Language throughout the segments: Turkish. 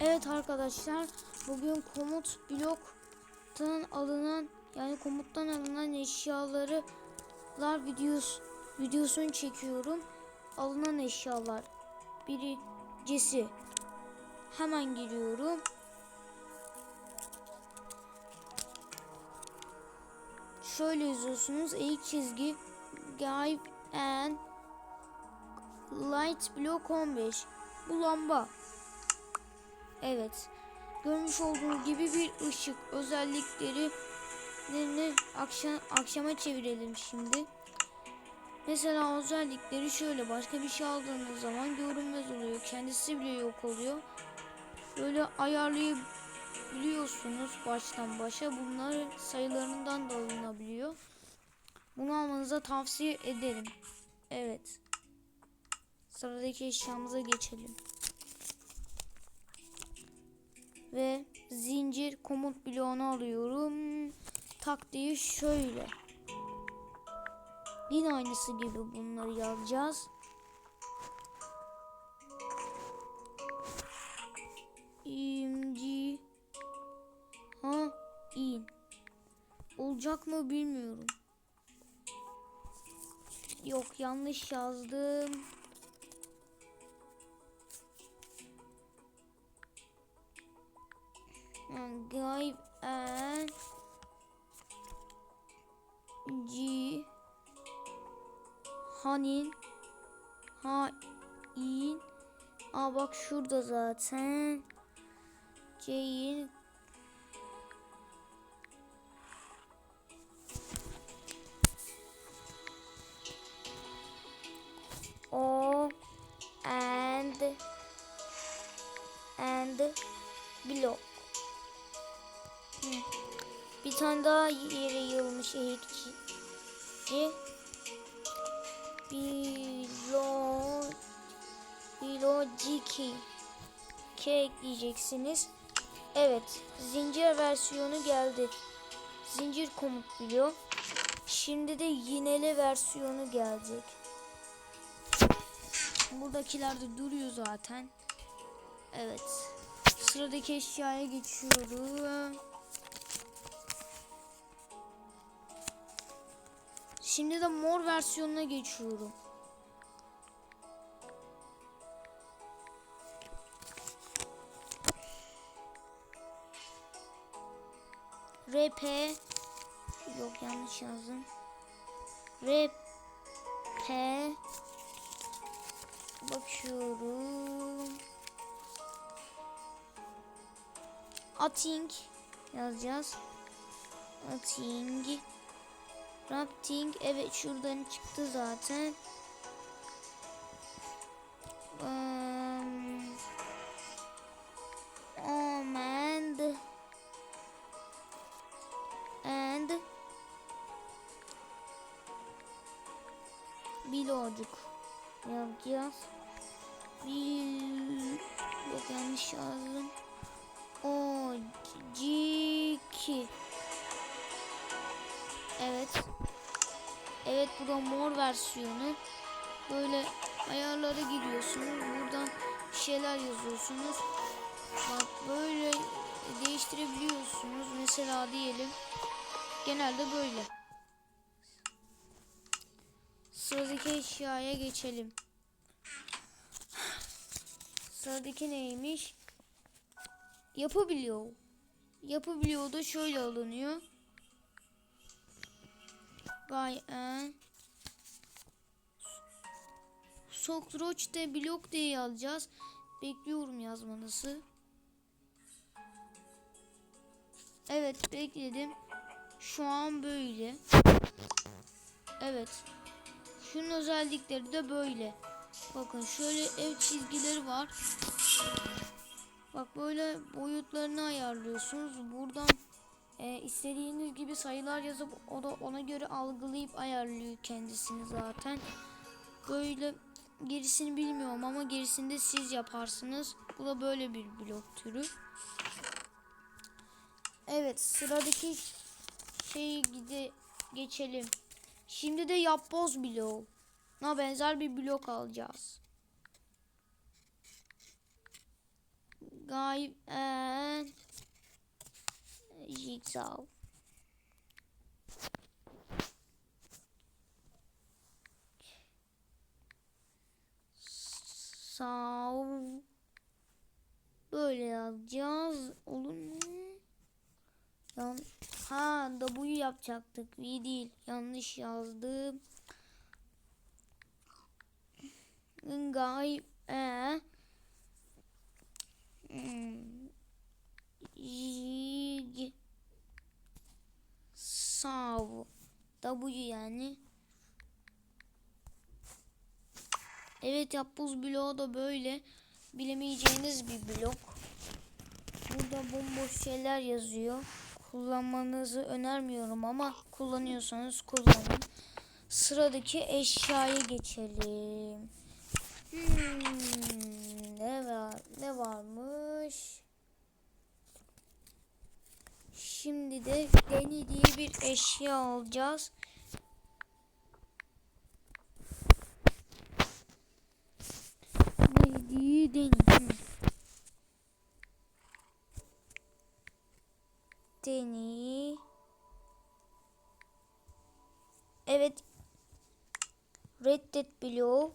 Evet arkadaşlar bugün komut bloktan alınan yani komuttan alınan eşyaları videos videosunu çekiyorum. Alınan eşyalar birincisi hemen giriyorum. Şöyle yazıyorsunuz ilk çizgi Guide and Light Block 15 bu lamba Evet. Görmüş olduğunuz gibi bir ışık özelliklerini akşam akşama çevirelim şimdi. Mesela özellikleri şöyle başka bir şey aldığınız zaman görünmez oluyor. Kendisi bile yok oluyor. Böyle ayarlayabiliyorsunuz baştan başa. Bunlar sayılarından da alınabiliyor. Bunu almanıza tavsiye ederim. Evet. Sıradaki eşyamıza geçelim ve zincir komut bloğunu alıyorum. Taktiği şöyle. Yine aynısı gibi bunları yazacağız. İmci ha in. Olacak mı bilmiyorum. Yok yanlış yazdım. Gayb en G Hanin Hain. Aa bak şurada zaten. C'in tane daha yere yığılmış eğikçi. Bilo Bilogiki K ekleyeceksiniz. Evet, zincir versiyonu geldi. Zincir komut biliyor. Şimdi de yinele versiyonu gelecek. Buradakiler de duruyor zaten. Evet. Sıradaki eşyaya geçiyorum. Şimdi de mor versiyonuna geçiyorum. RP yok yanlış yazdım. RP bakıyorum. Ating yazacağız. Ating Rafting evet şuradan çıktı zaten. Um, um and and bilocuk yapacağız. Bil yok yanlış yazdım. O G2 Evet. Evet bu da mor versiyonu. Böyle ayarlara giriyorsunuz. Buradan şeyler yazıyorsunuz. Bak böyle değiştirebiliyorsunuz. Mesela diyelim. Genelde böyle. Sıradaki eşyaya geçelim. Sıradaki neymiş? Yapabiliyor. Yapabiliyor da şöyle alınıyor. Gay Sokroç de blok diye alacağız. Bekliyorum yazmanızı. Evet bekledim. Şu an böyle. Evet. Şunun özellikleri de böyle. Bakın şöyle ev çizgileri var. Bak böyle boyutlarını ayarlıyorsunuz. Buradan e, istediğiniz gibi sayılar yazıp o da ona göre algılayıp ayarlıyor kendisini zaten. Böyle gerisini bilmiyorum ama gerisini de siz yaparsınız. Bu da böyle bir blok türü. Evet sıradaki şeyi gide geçelim. Şimdi de yapboz bloğu. Na benzer bir blok alacağız. And Jigsaw. Sav. Böyle yazacağız. Olur mu? Yan ha W yapacaktık. V değil. Yanlış yazdım. Gay e Hmm. Jig Sav W yani. Evet yapboz bloğu da böyle bilemeyeceğiniz bir blok. Burada bomboş şeyler yazıyor. Kullanmanızı önermiyorum ama kullanıyorsanız kullanın. Sıradaki eşyaya geçelim. Hmm, ne var? Ne varmış? Şimdi de Deni diye bir eşya alacağız. Neydi Deni? Deni. Evet. Reddet bloğu.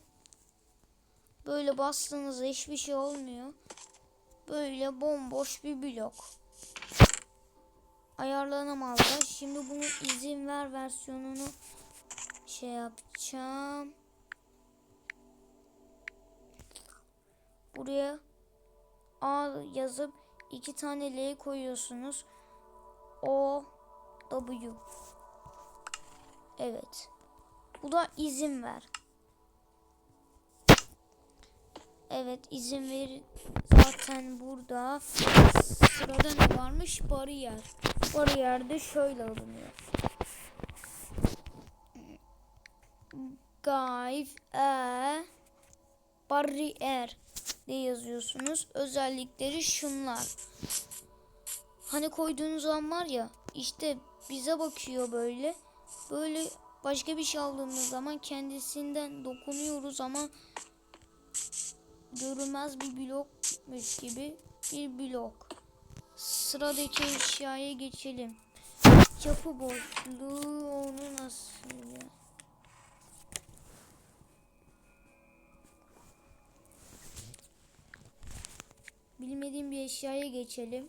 Böyle bastığınızda hiçbir şey olmuyor. Böyle bomboş bir blok. Ayarlanamaz da. Şimdi bunun izin ver versiyonunu şey yapacağım. Buraya A yazıp iki tane L koyuyorsunuz. O W. Evet. Bu da izin ver. Evet izin ver. Zaten burada sırada ne varmış? Bariyer. Bariyer de şöyle alınıyor. Gayf e bariyer diye yazıyorsunuz. Özellikleri şunlar. Hani koyduğunuz an var ya işte bize bakıyor böyle. Böyle başka bir şey aldığımız zaman kendisinden dokunuyoruz ama görünmez bir blokmuş gibi bir blok. Sıradaki eşyaya geçelim. Yapı boşluğu onu nasıl ya? Bilmediğim bir eşyaya geçelim.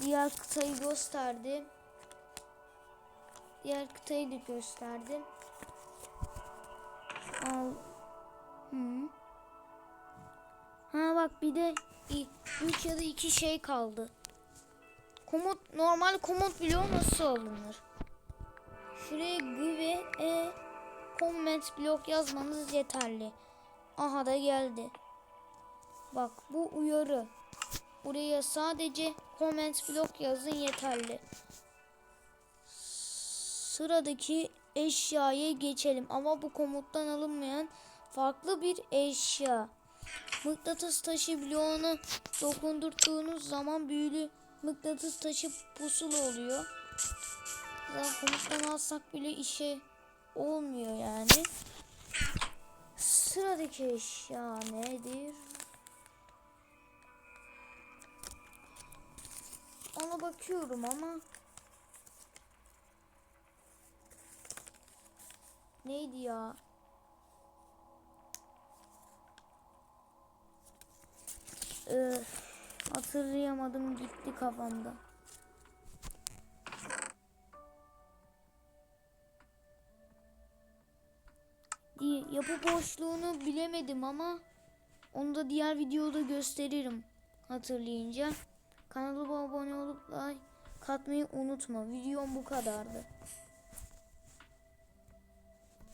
Diğer kıtayı gösterdi. Diğer kıtayı da gösterdi. Al. Hı. Ha bak bir de 3 ya da 2 şey kaldı. Komut normal komut bloğu nasıl alınır? Şuraya G ve E comment blok yazmanız yeterli. Aha da geldi. Bak bu uyarı. Buraya sadece comment blok yazın yeterli. Sıradaki eşyaya geçelim ama bu komuttan alınmayan farklı bir eşya. Mıknatıs taşı bloğunu dokundurttuğunuz zaman büyülü mıknatıs taşı pusulu oluyor. Zaten komuttan alsak bile işe olmuyor yani. Sıradaki eşya nedir? Bakıyorum ama neydi ya? Öf, hatırlayamadım gitti kafamda. Yapı boşluğunu bilemedim ama onu da diğer videoda gösteririm hatırlayınca. Kanalıma abone olup like katmayı unutma. Videom bu kadardı.